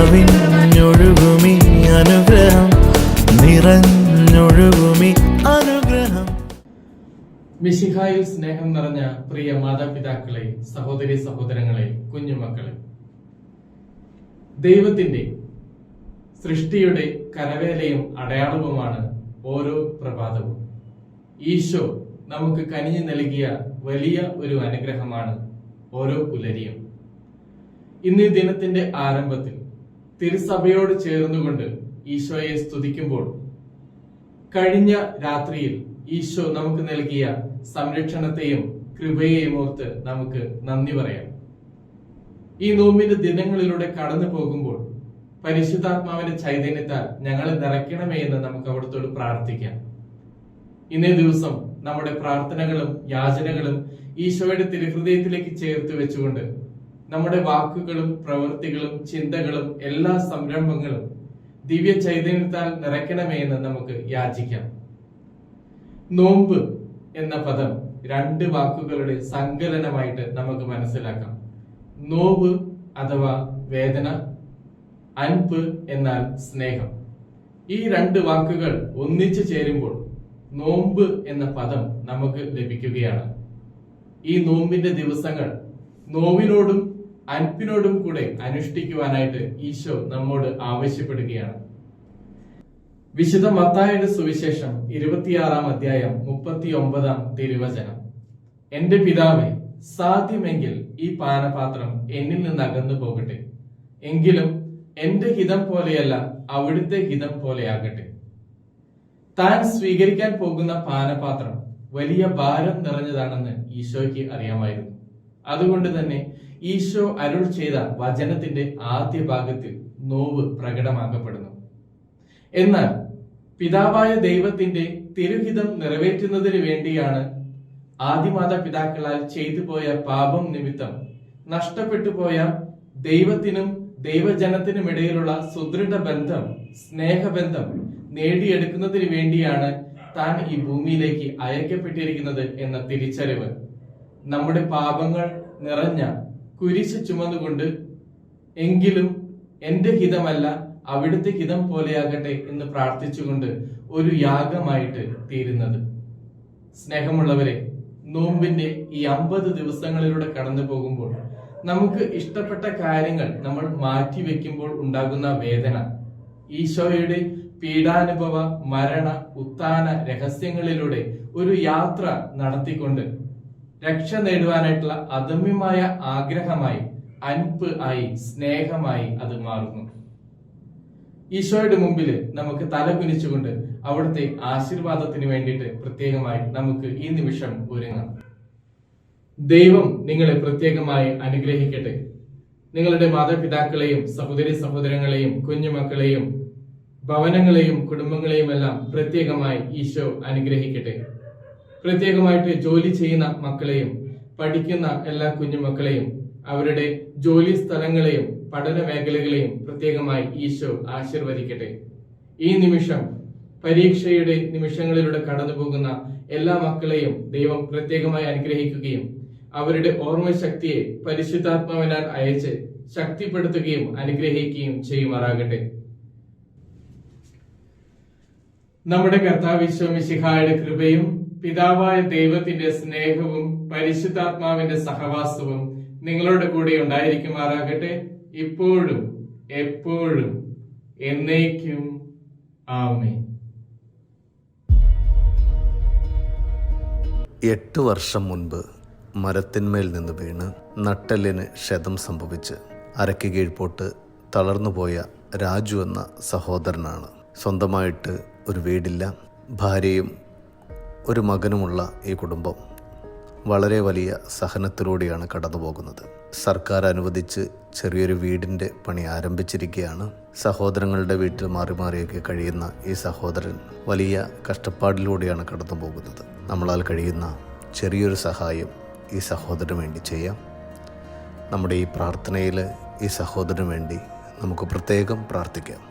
കവിഞ്ഞൊഴുകുമി അനുഗ്രഹം. നിറഞ്ഞൊഴുകുമി അനുഗ്രഹം. മിശിഹായിൽ സ്നേഹം നിറഞ്ഞ പ്രിയ മാതാപിതാക്കളെ സഹോദരി സഹോദരങ്ങളെ കുഞ്ഞുമക്കളെ. ദൈവത്തിന്റെ സൃഷ്ടിയുടെ കരവേലയും അടയാളവുമാണ് ഓരോ പ്രഭാതവും. ഈശോ നമുക്ക് കനിഞ്ഞു നൽകിയ വലിയ ഒരു അനുഗ്രഹമാണ് ഓരോ പുലരിയും. ഇന്ന് ദിനത്തിന്റെ ആരംഭത്തിൽ തിരുസഭയോട് ചേർന്നുകൊണ്ട് ഈശോയെ സ്തുതിക്കുമ്പോൾ കഴിഞ്ഞ രാത്രിയിൽ ഈശോ നമുക്ക് നൽകിയ സംരക്ഷണത്തെയും കൃപയെയും ഓർത്ത് നമുക്ക് നന്ദി പറയാം. ഈ നോമ്പിന്റെ ദിനങ്ങളിലൂടെ കടന്നു പോകുമ്പോൾ പരിശുദ്ധാത്മാവിന്റെ ചൈതന്യത്താൽ ഞങ്ങളെ നിറയ്ക്കണമേ എന്ന് നമുക്ക് അവിടത്തോട് പ്രാർത്ഥിക്കാം. ഇന്നേ ദിവസം നമ്മുടെ പ്രാർത്ഥനകളും യാചനകളും ഈശോയുടെ തിരുഹൃദയത്തിലേക്ക് ചേർത്ത് വെച്ചുകൊണ്ട് നമ്മുടെ വാക്കുകളും പ്രവൃത്തികളും ചിന്തകളും എല്ലാ സംരംഭങ്ങളും ദിവ്യ ചൈതന്യത്താൽ നിറയ്ക്കണമേ എന്ന് നമുക്ക് യാചിക്കാം. നോമ്പ് എന്ന പദം രണ്ട് വാക്കുകളുടെ സങ്കലനമായിട്ട് നമുക്ക് മനസ്സിലാക്കാം. നോവ് അഥവാ വേദന അൻപ് എന്നാൽ സ്നേഹം. ഈ രണ്ട് വാക്കുകൾ ഒന്നിച്ചു ചേരുമ്പോൾ നോമ്പ് എന്ന പദം നമുക്ക് ലഭിക്കുകയാണ്. ഈ നോമ്പിന്റെ ദിവസങ്ങൾ നോവിനോടും അൻപിനോടും കൂടെ അനുഷ്ഠിക്കുവാനായിട്ട് ഈശോ നമ്മോട് ആവശ്യപ്പെടുകയാണ്. വിശുദ്ധ മത്തായുടെ സുവിശേഷം ഇരുപത്തിയാറാം അധ്യായം മുപ്പത്തി ഒമ്പതാം തിരുവചനം. എന്റെ പിതാവെ സാധ്യമെങ്കിൽ ഈ പാനപാത്രം എന്നിൽ നിന്ന് അകന്നു പോകട്ടെ. എങ്കിലും എന്റെ ഹിതം പോലെയല്ല അവിടുത്തെ ഹിതം പോലെയാകട്ടെ താൻ സ്വീകരിക്കാൻ പോകുന്ന പാനപാത്രം വലിയ ഭാരം നിറഞ്ഞതാണെന്ന് ഈശോയ്ക്ക് അറിയാമായിരുന്നു. അതുകൊണ്ട് തന്നെ ഈശോ അരുൾ ചെയ്ത വചനത്തിന്റെ ആദ്യ ഭാഗത്തിൽ നോവ് പ്രകടമാക്കപ്പെടുന്നു. എന്നാൽ പിതാവായ ദൈവത്തിന്റെ തിരുഹിതം നിറവേറ്റുന്നതിന് വേണ്ടിയാണ് ആദിമാതാപിതാക്കളാൽ ചെയ്തു പോയ പാപം നിമിത്തം നഷ്ടപ്പെട്ടു പോയ ദൈവത്തിനും ദൈവജനത്തിനും ഇടയിലുള്ള സുദൃഢ ബന്ധം സ്നേഹബന്ധം നേടിയെടുക്കുന്നതിന് വേണ്ടിയാണ് താൻ ഈ ഭൂമിയിലേക്ക് അയക്കപ്പെട്ടിരിക്കുന്നത് എന്ന തിരിച്ചറിവ്. നമ്മുടെ പാപങ്ങൾ നിറഞ്ഞ കുരിശ് ചുമന്നുകൊണ്ട് എങ്കിലും എന്റെ ഹിതമല്ല അവിടുത്തെ ഹിതം പോലെയാകട്ടെ എന്ന് പ്രാർത്ഥിച്ചുകൊണ്ട് ഒരു യാഗമായിട്ട് തീരുന്നത്. സ്നേഹമുള്ളവരെ നോമ്പിന്റെ ഈ അമ്പത് ദിവസങ്ങളിലൂടെ കടന്നു പോകുമ്പോൾ നമുക്ക് ഇഷ്ടപ്പെട്ട കാര്യങ്ങൾ നമ്മൾ മാറ്റി വെക്കുമ്പോൾ ഉണ്ടാകുന്ന വേദന ഈശോയുടെ പീഡാനുഭവ മരണ ഉത്ഥാന രഹസ്യങ്ങളിലൂടെ ഒരു യാത്ര നടത്തിക്കൊണ്ട് രക്ഷ നേടുവാനായിട്ടുള്ള അദമ്യമായ ആഗ്രഹമായി അൻപ് ആയി സ്നേഹമായി അത് മാറുന്നു. ഈശോയുടെ മുമ്പിൽ നമുക്ക് തല കുനിച്ചുകൊണ്ട് അവിടുത്തെ ആശീർവാദത്തിന് വേണ്ടിയിട്ട് പ്രത്യേകമായി നമുക്ക് ഈ നിമിഷം ഒരുങ്ങാം. ദൈവം നിങ്ങളെ പ്രത്യേകമായി അനുഗ്രഹിക്കട്ടെ. നിങ്ങളുടെ മാതാപിതാക്കളെയും സഹോദരി സഹോദരങ്ങളെയും കുഞ്ഞുമക്കളെയും ഭവനങ്ങളെയും കുടുംബങ്ങളെയും എല്ലാം പ്രത്യേകമായി ഈശോ അനുഗ്രഹിക്കട്ടെ. പ്രത്യേകമായിട്ട് ജോലി ചെയ്യുന്ന മക്കളെയും പഠിക്കുന്ന എല്ലാ കുഞ്ഞുമക്കളെയും അവരുടെ ജോലി സ്ഥലങ്ങളെയും പഠന മേഖലകളെയും പ്രത്യേകമായി ഈശോ ആശീർവദിക്കട്ടെ. ഈ നിമിഷം പരീക്ഷയുടെ നിമിഷങ്ങളിലൂടെ കടന്നുപോകുന്ന എല്ലാ മക്കളെയും ദൈവം പ്രത്യേകമായി അനുഗ്രഹിക്കുകയും അവരുടെ ഓർമ്മശക്തിയെ പരിശുദ്ധാത്മാവിനാൽ അയച്ച് ശക്തിപ്പെടുത്തുകയും അനുഗ്രഹിക്കുകയും ചെയ്യുമാറാകട്ടെ. നമ്മുടെ കർത്താവ് വിശ്വമിശിഹായുടെ കൃപയും പിതാവായ ദൈവത്തിന്റെ സ്നേഹവും പരിശുദ്ധാത്മാവിന്റെ സഹവാസവും നിങ്ങളുടെ കൂടെ ഉണ്ടായിരിക്കുമാറാകട്ടെ. ഇപ്പോഴും എപ്പോഴും എന്നേക്കും. ആമേ എട്ട് വർഷം മുൻപ് മരത്തിന്മേൽ നിന്ന് വീണ് നട്ടെല്ലിന് ക്ഷതം സംഭവിച്ച് അരക്ക് കീഴ്പോട്ട് തളർന്നുപോയ രാജു എന്ന സഹോദരനാണ്. സ്വന്തമായിട്ട് ഒരു വീടില്ല ഭാര്യയും ഒരു മകനുമുള്ള ഈ കുടുംബം വളരെ വലിയ സഹനത്തിലൂടെയാണ് കടന്നു പോകുന്നത് സർക്കാർ അനുവദിച്ച് ചെറിയൊരു വീടിന്റെ പണി ആരംഭിച്ചിരിക്കുകയാണ്. സഹോദരങ്ങളുടെ വീട്ടിൽ മാറി മാറിയൊക്കെ കഴിയുന്ന ഈ സഹോദരൻ വലിയ കഷ്ടപ്പാടിലൂടെയാണ് കടന്നു പോകുന്നത് നമ്മളാൽ കഴിയുന്ന ചെറിയൊരു സഹായം ഈ സഹോദരന് വേണ്ടി ചെയ്യാം. നമ്മുടെ ഈ പ്രാർത്ഥനയിൽ ഈ സഹോദരന് വേണ്ടി നമുക്ക് പ്രത്യേകം പ്രാർത്ഥിക്കാം.